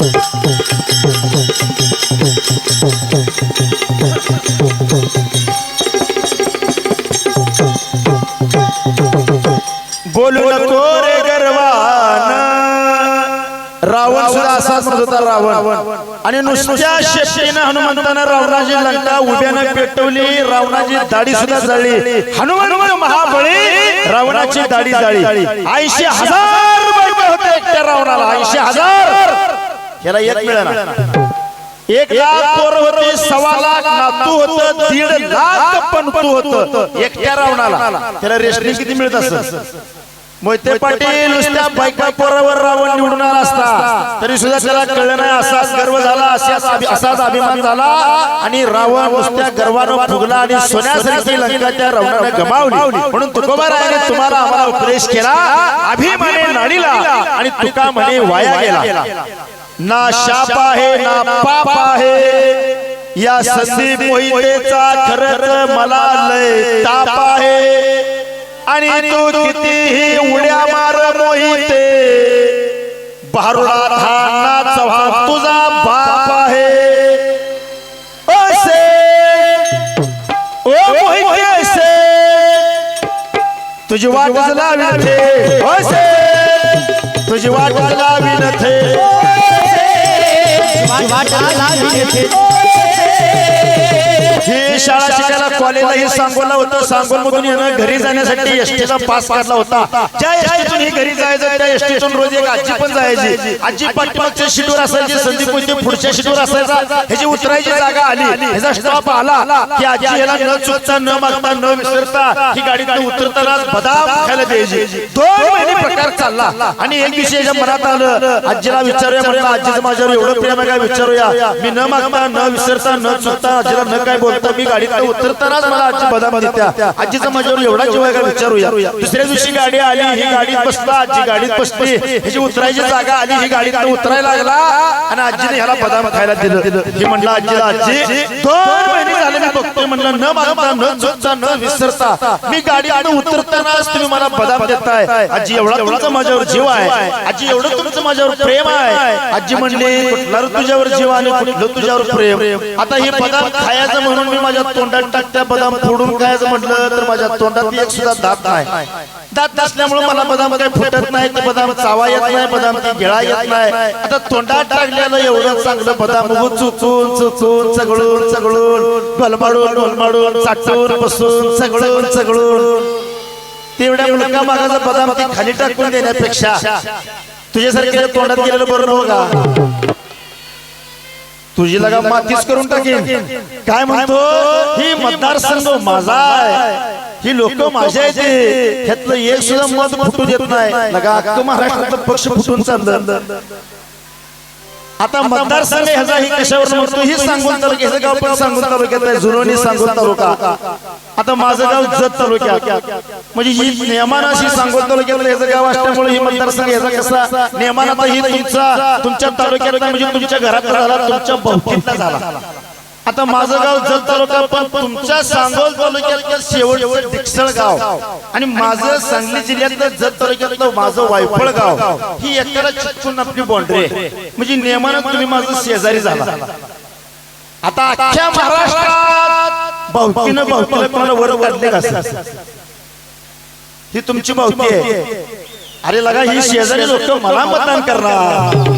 बोलू नको रे गर्वान. रावण सुद्धा असाच म्हणत होता रावण. आणि नुसत्या शेपटीनं हनुमंतानं रावणाची लंका उभ्यानं पेटवली रावणाची दाढी सुद्धा जळली. हनुमान महाबळी रावणाची दाढी जाळी ऐंशी हजार होते एकट्या रावणाला. ऐंशी हजार. याला एक मिळाला. एक लाख पोर होते सव्वा लाख नातू होत दीड लाख पंतू होत. एकट्या रावणाला. त्याला रेशनिंग किती मिळत असत? मोहिते पाटील नुसत्या बायका पोरावर रावण निवडून आला असता. तरी सुद्धा त्याला कळलं नाही असाच गर्व झाला असाच अभि- असाच अभिमान झाला आणि रावण नुसत्या गर्वानं फुगला आणि सोन्यासारखी लंका त्या रावणाने गमावली. म्हणून तुकोबारायाने तुम्हाला आम्हाला उपदेश केला. अभिमाने नाडीला आणि तुका म्हणे वाया गेला ना शाप आहे ना पाप आहे. या संदीप मोहितेचा खरंच मला लय ताप आहे. आणि तू कितीही उड्या मार मोहिते. बारुडा धाना चव्हाण तुझा बाप आहे. असे. ओ मोहिते असे. तुझी वाट लावी थे. असे. तुझी वाट लावी थे ही शाळा शिकायला कॉलेजला हे सांगोला होतं सांगोल मधून येणं घरी जाण्यासाठी एसटीचा पास काढला होता. ज्या एसटीतून ही घरी जायचं त्या एसटीतून रोज एक आजी पण जायची. आजी पाठीमागच्या सीटवर असायची संदीप मोहिते पुढच्या सीटवर असायचा. ह्याची उतरायची जागा आली ह्याचा स्टॉप आला. की आजी याला न चुकता न मागता न विसरता ही गाडीत उतरताना बदाम खायला द्यायची. दोन महिने प्रकार चालला. आणि एक दिवशी याच्या मनात आलं आजीला विचारूया म्हटलं आजीचं माझ्यावर एवढं प्रेम आहे काय विचारूया. मी न मागता न विसरता न चुकता आजीला न काय बोलता मी गाडीत उतरतानाच मला आजी बदाम देत्या. आजीचा माझ्यावर एवढा जीव आहे का विचारूया? दुसऱ्या दिवशी गाडी आली ही गाडीत बसला आजी गाडीत बसली. ह्याची उतरायची जागा आली ही गाडीत उतरायला लागला. आणि आजीने ह्याला बदाम खायला दिलं. हे म्हणलं आजीला आजी दोन महिने झाले मी बघतोय. म्हणलं न मागता न चुकता न विसरता. मी गाडीत उतरतानाच तुम्ही मला बदाम देताय. आजी एवढा तुमचा माझ्यावर जीव आहे आजी एवढं तुमचं माझ्यावर प्रेम आहे. आजी म्हणली कुठला तुझ्यावर जीव आणि कुठलं तुझ्यावर प्रेम आता हे बदाम खायचं म्हणून मी माझ्या तोंडात टाकत्या बदाम फोडून खायचं म्हटलं तर माझ्या तोंडात एक सुद्धा दात नाही. दात नसल्यामुळे मला बदाम काही फुटत नाही ते बदाम चावा येत नाही बदाम ती गिळा येत नाही. आता तोंडात टाकलेलं एवढं चांगलं बदाम चुचून चुचून चगळून चगळून गलमाडून गोलमाडून चाटून बसून चगळून चगळून. तेवढ्या मुलगा मागाचा बदाम ती खाली टाकून देण्यापेक्षा. तुझ्यासारख्या तोंडात गेलेलं बरं नव्ह का? तुझी लगा मातीच करून टाकेन. काय म्हणतो? ही मतदारसंघ माझा आहे. ही लोक माझ्या येते ह्यातलं एक सुद्धा मत फुटू देत नाही. लगा अख्खं महाराष्ट्रातलं पक्ष फुटून चाललं. आता मतदारसंघ ह्याचा ही कशावर म्हणतो? ही सांगून गाव पण सांगून तालुक्यात आहे. जुनोनी सांगून तालुका. आता माझं गाव जत तालुक्यात. म्हणजे ही नियमानं अशी सांगून तालुक्यात ह्याचं गाव असल्यामुळे ही मतदारसंघ ह्याचा कसा नियमानं आता ही तुमचा तुमच्या तालुक्यात म्हणजे तुमच्या घरात झाला तुमच्या बहुतेकला झाला. आता माझं गाव जत तालुका पण तुमच्या सांगोल तालुक्यात शेवट डिक्सळ गाव. आणि माझं सांगली जिल्ह्यातलं जत तालुक्यातलं माझं वायफळ गाव. ही एकाला चिटकून आपली बाउंड्री आहे. म्हणजे नियमानं तुम्ही माझं शेजारी झाला. आता अख्ख्या महाराष्ट्रात भावकीनं भावकीला कोणाला वर काढले का ही तुमची भावकी आहे. अरे लगा ही शेजारी लोक मला मतदान करणार.